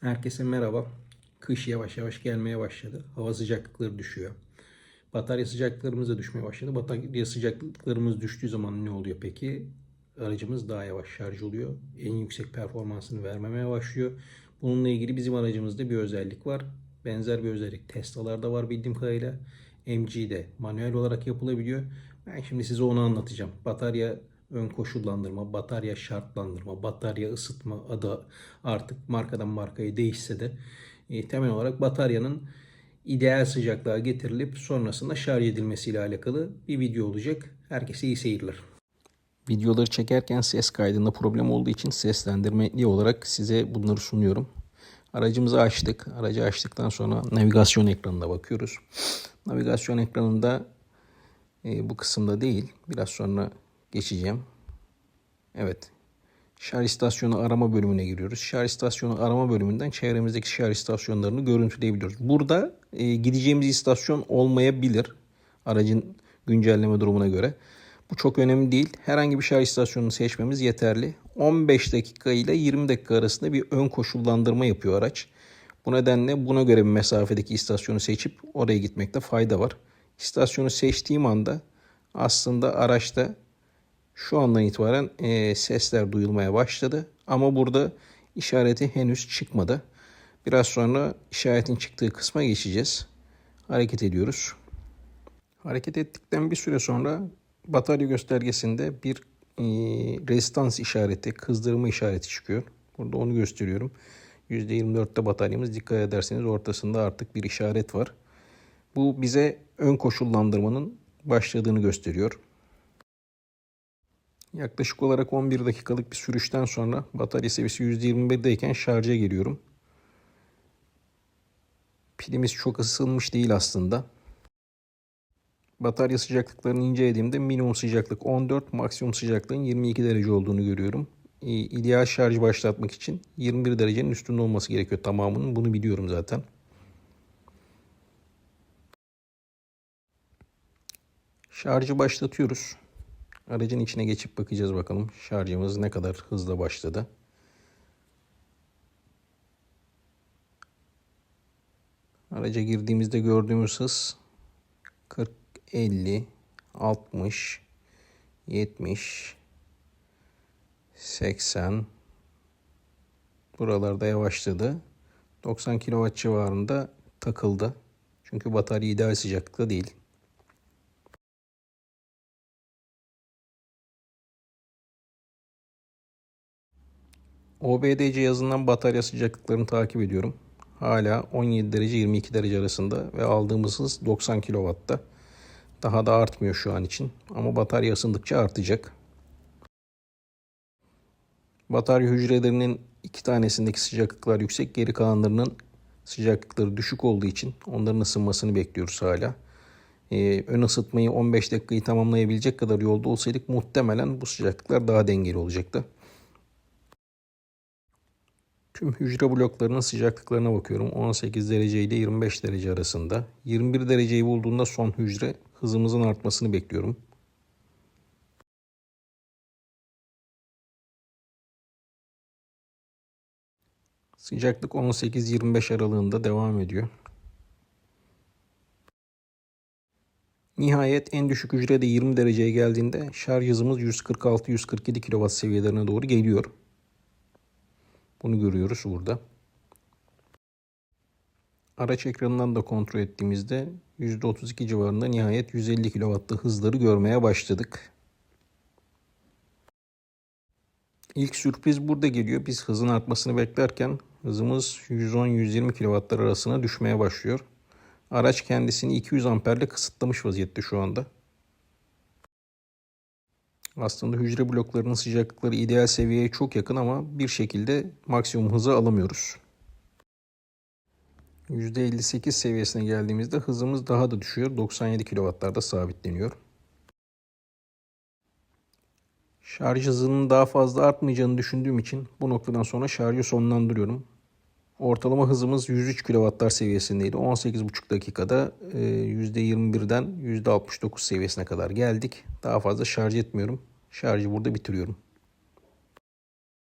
Herkese merhaba. Kış yavaş yavaş gelmeye başladı. Hava sıcaklıkları düşüyor. Batarya sıcaklıklarımız da düşmeye başladı. Batarya sıcaklıklarımız düştüğü zaman ne oluyor peki? Aracımız daha yavaş şarj oluyor. En yüksek performansını vermemeye başlıyor. Bununla ilgili bizim aracımızda bir özellik var. Benzer bir özellik Tesla'larda var bildiğim kadarıyla. MG'de manuel olarak yapılabiliyor. Ben şimdi size onu anlatacağım. Batarya ön koşullandırma, batarya şartlandırma, batarya ısıtma adı artık markadan markaya değişse de e, temel olarak bataryanın ideal sıcaklığa getirilip sonrasında şarj edilmesiyle alakalı bir video olacak. Herkese iyi seyirler. Videoları çekerken ses kaydında problem olduğu için seslendirmeli olarak size bunları sunuyorum. Aracımızı açtık. Aracı açtıktan sonra navigasyon ekranına bakıyoruz. Navigasyon ekranında e, bu kısımda değil. Biraz sonra geçeceğim. Evet. Şarj istasyonu arama bölümüne giriyoruz. Şarj istasyonu arama bölümünden çevremizdeki şarj istasyonlarını görüntüleyebiliyoruz. Burada e, gideceğimiz istasyon olmayabilir. Aracın güncelleme durumuna göre. Bu çok önemli değil. Herhangi bir şarj istasyonunu seçmemiz yeterli. 15 dakika ile 20 dakika arasında bir ön koşullandırma yapıyor araç. Bu nedenle buna göre bir mesafedeki istasyonu seçip oraya gitmekte fayda var. İstasyonu seçtiğim anda aslında araçta şu andan itibaren e, sesler duyulmaya başladı. Ama burada işareti henüz çıkmadı. Biraz sonra işaretin çıktığı kısma geçeceğiz. Hareket ediyoruz. Hareket ettikten bir süre sonra batarya göstergesinde bir e, rezistans işareti, kızdırma işareti çıkıyor. Burada onu gösteriyorum. %24'te bataryamız dikkat ederseniz ortasında artık bir işaret var. Bu bize ön koşullandırmanın başladığını gösteriyor. Yaklaşık olarak 11 dakikalık bir sürüşten sonra batarya seviyesi %21'deyken şarja giriyorum. Pilimiz çok ısınmış değil aslında. Batarya sıcaklıklarını incelediğimde minimum sıcaklık 14, maksimum sıcaklığın 22 derece olduğunu görüyorum. İdeal şarj başlatmak için 21 derecenin üstünde olması gerekiyor tamamının. Bunu biliyorum zaten. Şarjı başlatıyoruz. Aracın içine geçip bakacağız bakalım şarjımız ne kadar hızla başladı. Araca girdiğimizde gördüğümüz hız 40, 50, 60, 70, 80 buralarda yavaşladı. 90 kW civarında takıldı. Çünkü batarya ideal sıcaklıkta değil. OBD cihazından batarya sıcaklıklarını takip ediyorum. Hala 17 derece 22 derece arasında ve aldığımız hız 90 kW'da. Daha da artmıyor şu an için ama batarya ısındıkça artacak. Batarya hücrelerinin iki tanesindeki sıcaklıklar yüksek, geri kalanlarının sıcaklıkları düşük olduğu için onların ısınmasını bekliyoruz hala. Ee, ön ısıtmayı 15 dakikayı tamamlayabilecek kadar yolda olsaydık muhtemelen bu sıcaklıklar daha dengeli olacaktı. Tüm hücre bloklarının sıcaklıklarına bakıyorum. 18 derece ile 25 derece arasında. 21 dereceyi bulduğunda son hücre hızımızın artmasını bekliyorum. Sıcaklık 18-25 aralığında devam ediyor. Nihayet en düşük hücrede 20 dereceye geldiğinde şarj hızımız 146-147 kW seviyelerine doğru geliyor. Bunu görüyoruz burada. Araç ekranından da kontrol ettiğimizde %32 civarında nihayet 150 kW'lı hızları görmeye başladık. İlk sürpriz burada geliyor. Biz hızın artmasını beklerken hızımız 110-120 kW'lar arasına düşmeye başlıyor. Araç kendisini 200 amperle kısıtlamış vaziyette şu anda. Aslında hücre bloklarının sıcaklıkları ideal seviyeye çok yakın ama bir şekilde maksimum hızı alamıyoruz. %58 seviyesine geldiğimizde hızımız daha da düşüyor. 97 kW'larda sabitleniyor. Şarj hızının daha fazla artmayacağını düşündüğüm için bu noktadan sonra şarjı sonlandırıyorum. Ortalama hızımız 103 kW'lar seviyesindeydi. 18,5 dakikada %21'den %69 seviyesine kadar geldik. Daha fazla şarj etmiyorum. Şarjı burada bitiriyorum.